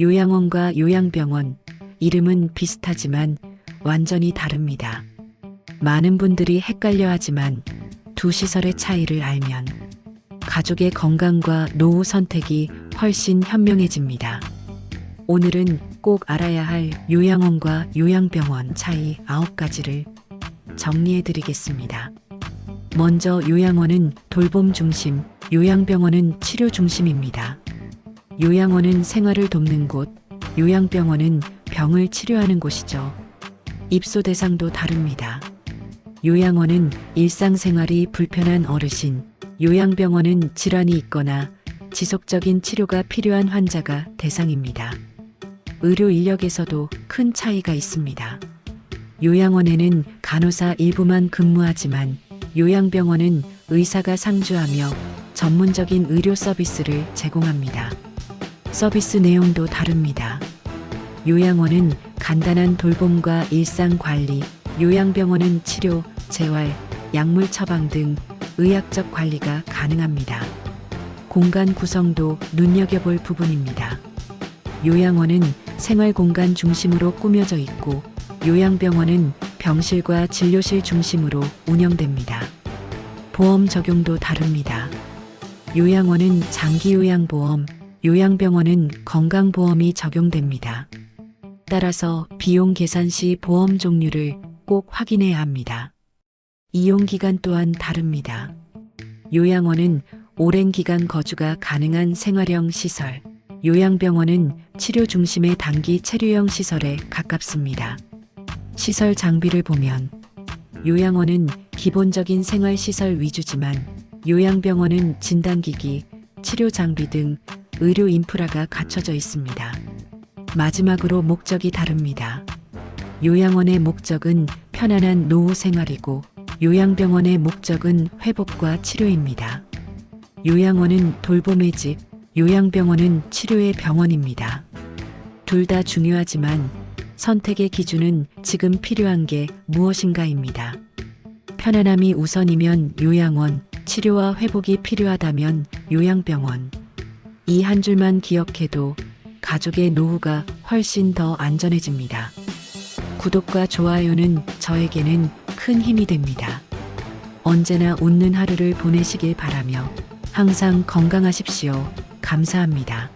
요양원과 요양병원, 이름은 비슷하지만 완전히 다릅니다. 많은 분들이 헷갈려 하지만 두 시설의 차이를 알면 가족의 건강과 노후 선택이 훨씬 현명해집니다. 오늘은 꼭 알아야 할 요양원과 요양병원 차이 9가지를 정리해 드리겠습니다. 먼저 요양원은 돌봄 중심, 요양병원은 치료 중심입니다. 요양원은 생활을 돕는 곳, 요양병원은 병을 치료하는 곳이죠. 입소 대상도 다릅니다. 요양원은 일상생활이 불편한 어르신, 요양병원은 질환이 있거나 지속적인 치료가 필요한 환자가 대상입니다. 의료 인력에서도 큰 차이가 있습니다. 요양원에는 간호사 일부만 근무하지만 요양병원은 의사가 상주하며 전문적인 의료 서비스를 제공합니다. 서비스 내용도 다릅니다. 요양원은 간단한 돌봄과 일상 관리, 요양병원은 치료, 재활, 약물 처방 등 의학적 관리가 가능합니다. 공간 구성도 눈여겨볼 부분입니다. 요양원은 생활 공간 중심으로 꾸며져 있고 요양병원은 병실과 진료실 중심으로 운영됩니다. 보험 적용도 다릅니다. 요양원은 장기 요양보험, 요양병원은 건강보험이 적용됩니다. 따라서 비용 계산 시 보험 종류를 꼭 확인해야 합니다. 이용 기간 또한 다릅니다. 요양원은 오랜 기간 거주가 가능한 생활형 시설, 요양병원은 치료 중심의 단기 체류형 시설에 가깝습니다. 시설 장비를 보면 요양원은 기본적인 생활 시설 위주지만 요양병원은 진단기기, 치료 장비 등 의료 인프라가 갖춰져 있습니다. 마지막으로 목적이 다릅니다. 요양원의 목적은 편안한 노후 생활이고 요양병원의 목적은 회복과 치료입니다. 요양원은 돌봄의 집, 요양병원은 치료의 병원입니다. 둘 다 중요하지만 선택의 기준은 지금 필요한 게 무엇인가입니다. 편안함이 우선이면 요양원, 치료와 회복이 필요하다면 요양병원. 이 한 줄만 기억해도 가족의 노후가 훨씬 더 안전해집니다. 구독과 좋아요는 저에게는 큰 힘이 됩니다. 언제나 웃는 하루를 보내시길 바라며 항상 건강하십시오. 감사합니다.